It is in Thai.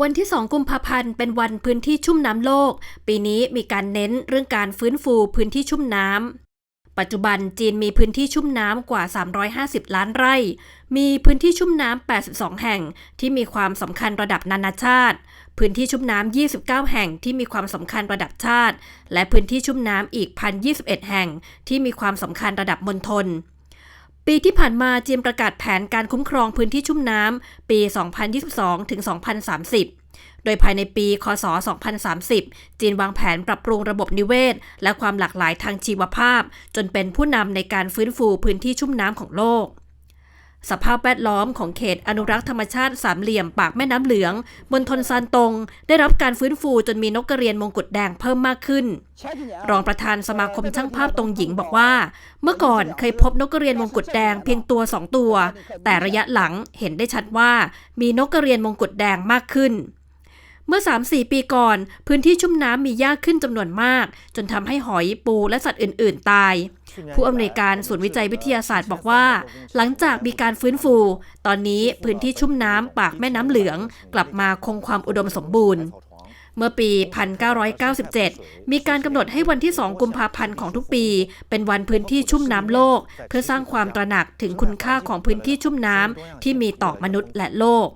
วันที่ 2 กุมภาพันธ์ เป็นวันพื้นที่ชุ่มน้ำโลก ปีนี้มีการเน้นเรื่องการฟื้นฟูพื้นที่ชุ่มน้ำ ปัจจุบันจีนมีพื้นที่ชุ่มน้ำกว่า 350 ล้านไร่ มีพื้นที่ชุ่มน้ำ 82 แห่งที่มีความสำคัญระดับนานาชาติ พื้นที่ชุ่มน้ำ 29 แห่งที่มีความสำคัญระดับชาติ และพื้นที่ชุ่มน้ำอีก 1,021 แห่งที่มีความสำคัญระดับมณฑล ปีที่ผ่านมาจีนประกาศแผนการคุ้มครองพื้นที่ชุ่มน้ำปี 2022 ถึง 2030 โดยภายในปี คศ 2030 จีนวางแผนปรับปรุงระบบนิเวศ และความหลากหลายทางชีวภาพ จนเป็นผู้นำในการฟื้นฟูพื้นที่ชุ่มน้ำของโลก สภาพแวดล้อมของเขตอนุรักษ์ธรรมชาติสามเหลี่ยมปากแม่น้ำเหลืองมณฑลซานตง ได้รับการฟื้นฟูจนมีนกกระเรียนมงกุฎแดงเพิ่มมากขึ้น รองประธานสมาคมช่างภาพตรงหญิงบอกว่า เมื่อก่อนเคยพบนกกระเรียนมงกุฎแดงเพียงตัวสองตัว แต่ระยะหลังเห็นได้ชัดว่ามีนกกระเรียนมงกุฎแดงมากขึ้นเมื่อ 3-4 ปีก่อน พื้นที่ชุ่มน้ำมีหญ้าขึ้นจำนวนมาก จนทำให้หอยปูและสัตว์อื่น ๆ ตาย ผู้อำนวยการศูนย์วิจัยวิทยาศาสตร์บอกว่า หลังจากมีการฟื้นฟู ตอนนี้พื้นที่ชุ่มน้ำปากแม่น้ำเหลือง กลับมาคงความอุดมสมบูรณ์เมื่อปี 1997 มีการกำหนดให้วันที่ 2 กุมภาพันธ์ของทุกปี เป็นวันพื้นที่ชุ่มน้ำโลก เพื่อสร้างความตระหนักถึงคุณค่าของพื้นที่ชุ่มน้ำที่มีต่อมนุษย์และโลก